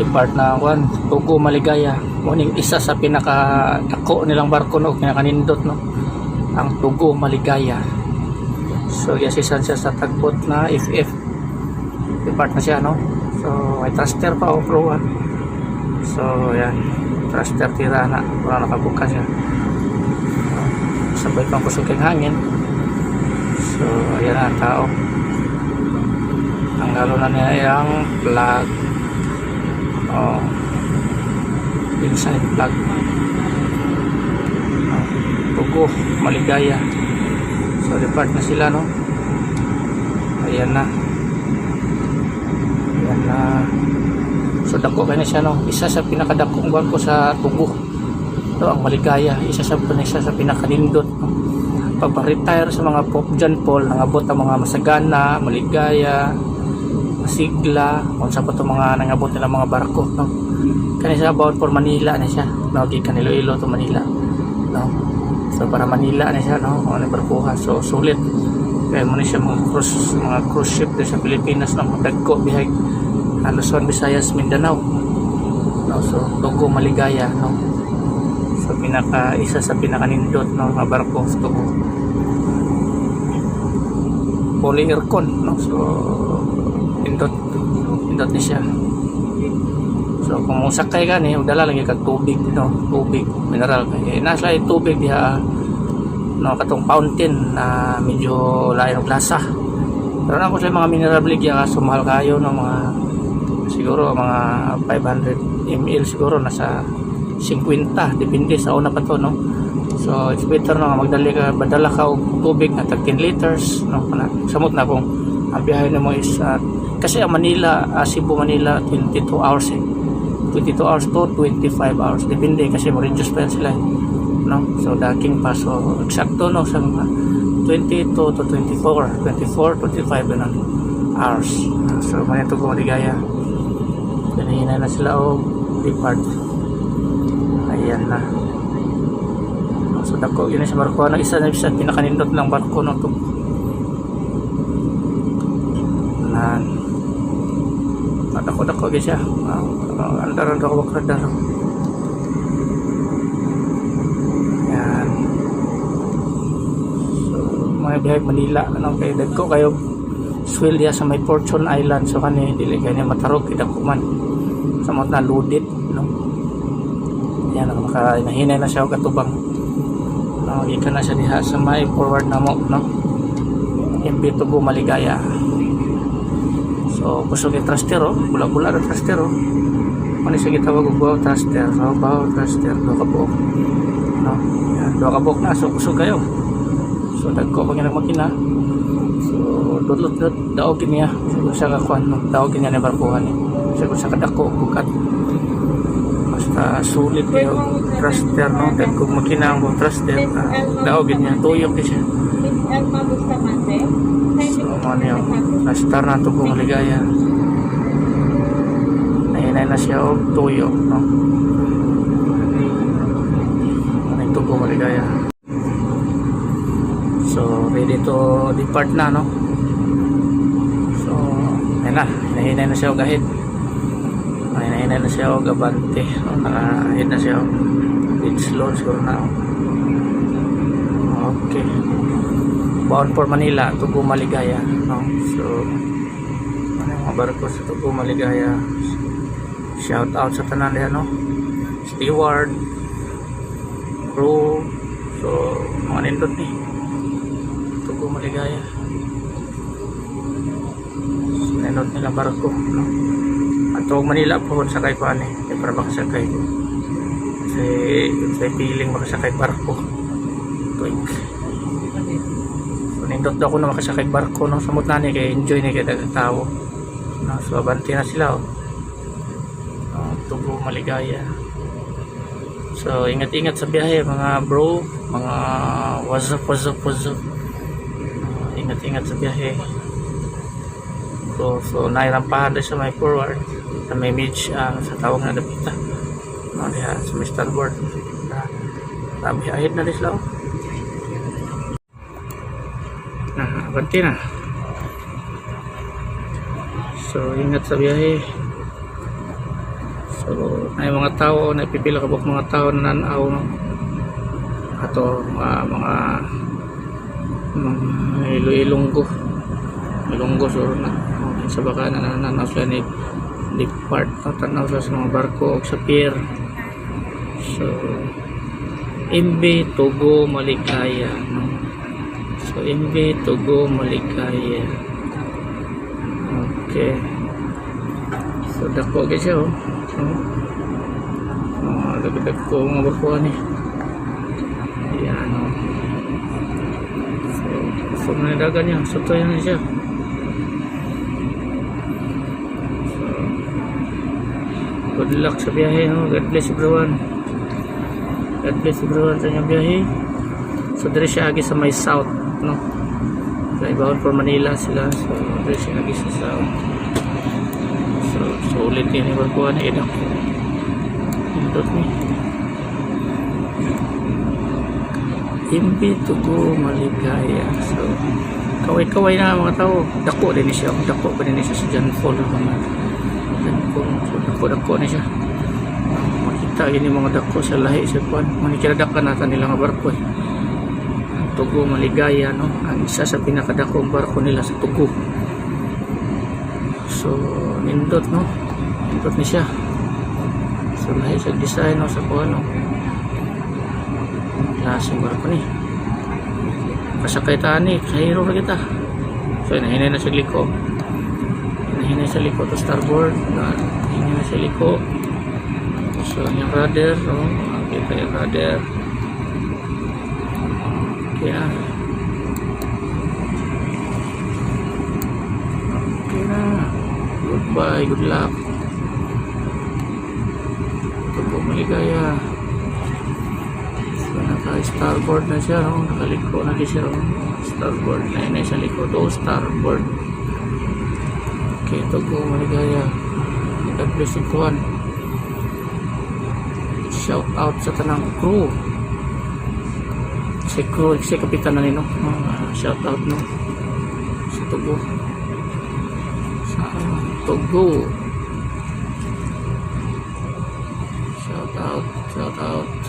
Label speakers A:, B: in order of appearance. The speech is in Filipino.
A: depart na kuan Tugo Maligaya. Muning isa sa pinaka dako nilang barko no? Pinakanindot no? Ang Tugo Maligaya. So yasisan siya sa tagbot na FF depart na siya no? So may thruster pa o pro ah. so yan. Thruster tira na. Wala nakabuka siya sabay pang kusog kang hangin. So ayan na ang tao na niya yung flag oh. Inside flag oh, tugo maligaya. So depart na sila no? Ayan na. Ayan na. So dako kaya siya no? Isa sa pinakadakong barko sa tugo. Ito ang maligaya. Isa sa isa sa pinakanindot. No? pagpa-retire sa mga Pope John Paul nangabot ang mga masagana maligaya masigla kung sa pa ito mga nangabot nila mga barko no? kani siya about for Manila na siya no? gikan Iloilo to Manila no? so para Manila na siya no? ano barkuha so sulit kaya mo na siya mga cruise mga cruise ship sa Pilipinas no? dagko bihay uh, Luzon, Visayas, Mindanao no? so Tugo Maligaya no? so pinaka isa sa pinakanindot no? mga barko sa Tugo Poly Aircon no? so pindot pindot ni siya. So kung sakay ka ni dala lagi kag tubig no? Tubig mineral. Kay nasa ay tubig diha no katong fountain na medyo layo ng klasa pero na ko sa mga mineral bligya kaso mahal kayo no mga siguro mga 500 ml siguro nasa 50 depende sa una pa to no? So it's better no magdali ka badala ka og tubig na tag 10 liters no kana samot na kung ang biyahe mo is ah, kasi ang Manila ah, Cebu Manila 22 hours eh. 22 hours to 25 hours. Depende kasi mo reduce pa yan sila eh. no? So daking pa. So eksakto no sa mga 22 to 24 24 25 ganun hours. So may ito kung maligaya kanina na sila o depart. Ayan na. So dako yun sa barko. Na isa na isa pinakanindot ng barko no to. Nan dako dako gyud siya uh, andar andar ko kadar yan so mga bihay Manila ano kay dagko kayo swell diya sa may Fortune Island. So kani dili kay matarog kay dako man sa mga na loaded no? Yan naka nahinay na siya og atubang no gikan na siya diha sa may forward na mo no? MB Tugo Maligaya so yung thruster oh. Bula-bula na thruster oh. Ano siya gitawag og baw thruster so baw thruster do ka buok no? Yan do ka buok na. So kusog kayo. So dagko pa nga makina. So dudlot dudlot. Daog niya. So sa kakuan no? Daog niya ni barkuhan ni so sa kadako bukat basta sulit yung thruster no? dagko makina ang baw thruster uh, daog niya. tuyok ni siya So, ano yun, na-star na ito kung maligaya. Nahinay na siya o tuyo, no? Ano ito kung maligaya. So, ready to depart na, no? So, ayun na, nahinay na siya o gahit. Nahinay na siya o gabante. No? Nakahit na siya o. It's slow, siguro na. Okay bound for Manila, Tugo Maligaya, no? So, ano mga barko sa Tugo Maligaya? Shout out sa tanan diyan, no? Steward, crew, so, mga nindot ni. Tugo Maligaya. Nindot nila barko, no? At Tugo Manila po sakay pa ni, eh, para makasakay. Kasi, sa feeling makasakay barko. Tuig nindot daw ako na makasakay barko no samot na ni kay enjoy ni kay dagang tao. No, so abanti na sila oh. no, tubo maligaya. So ingat ingat sa biyahe mga bro mga what's up what's up what's up no, ingat ingat sa biyahe. So so nairampahan din sa may forward sa may midge uh, sa tawag na dapita no, diha sa may starboard Tabi ahit na din sila oh. Abanti na. So, ingat sa biyahe. So, ay mga tao, napipila ka ba mga tao na nanaw? Ato, mga, mga, ilo ilonggo. Ilonggo, so, na, sa baka na nananaw sila ni, ni part, no? tanaw sila sa mga barko o sa pier. So, Imbe, Togo, Maligaya, no? So, Imbe, Togo, Maligaya. Okay. So, dako ka siya, oh. So, uh, dagdag ko mga barko ni. Ayan, oh. So, so, na dagan niya. So, to yan siya. So, good luck sa biyahe, no? God bless everyone. God bless everyone sa inyong biyahe. So, dire siya agi sa may south, no? Ibahon for Manila sila. So, dire siya agi sa south. So, sulit yun yung barkuhan na idak. Indot ni. Imbi tugo maligaya. So, kaway-kaway na mga tao. Dako din siya. Dako pa din siya sa John Paul. Mga dako. So, dako-dako na siya. Makita yun yung mga dako sa lahi sa kuwan. Manikiradakan natin nila nga barko eh. Tugo maligaya no. Ang isa sa pinakadakong barko nila sa Tugo. So, nindot, no? Nindot ni siya. So, lahi sa design, no? Sa kung ano. Lasing barko ni. Kasakay taan ni. Kahiro na kita. So, nahinay na sa liko. Nahinay sa liko to starboard. Na, nahinay na sa liko. So, yung rudder, no? Kita yung rudder. Kaya, Okay na. Goodbye, good luck. Ito po maligaya. So, naka-starboard na siya, no? Nakaliko na siya, no? Starboard na yun, sa likod. Oh, starboard. Okay, ito po maligaya. God bless everyone. Shout out sa tanang crew. Si crew, si kapitan na nino. Uh, shout out, no? Sa Tugo. Sa Togo. Shout out, shout out.